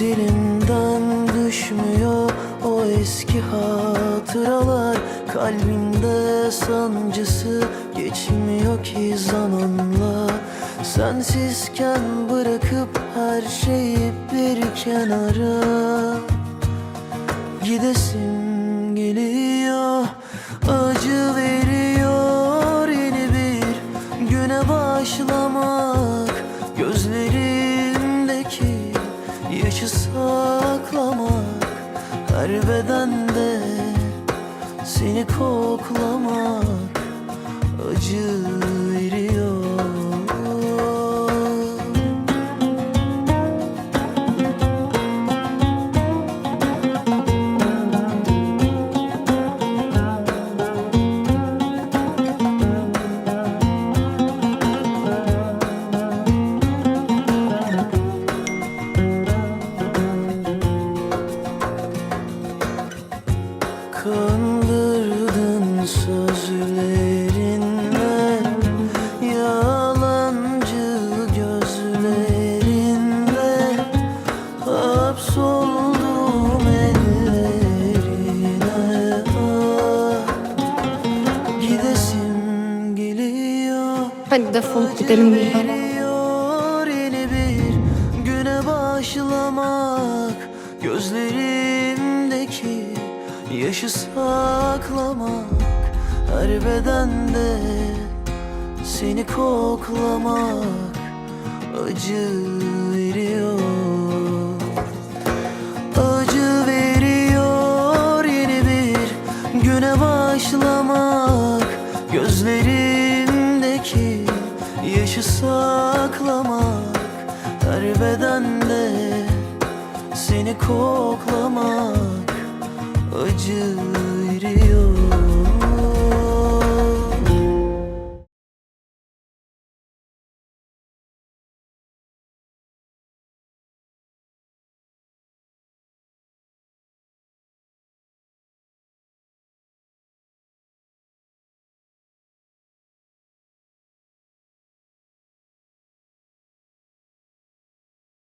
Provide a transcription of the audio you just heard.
Dilimden düşmüyor o eski hatıralar. Kalbimde sancısı geçmiyor ki zamanla. Sensizken bırakıp her şeyi bir kenara. Gidesim geliyor acı veriyor. Yeni bir güne başlamak yaşı saklamak Her bedende seni koklamak Acı Kandırdın sözlerinle Yalancı gözlerinle. Hapsoldum ellerine. Ah, Gidesim geliyor. Hadi defolup gidelim buradan. Başlamak. Gözlerimdeki yaşı saklamak Her bedende seni koklamak Acı veriyor. Acı veriyor yeni bir güne başlamak. Gözlerimdeki yaşı saklamak Her bedende seni koklamak Acı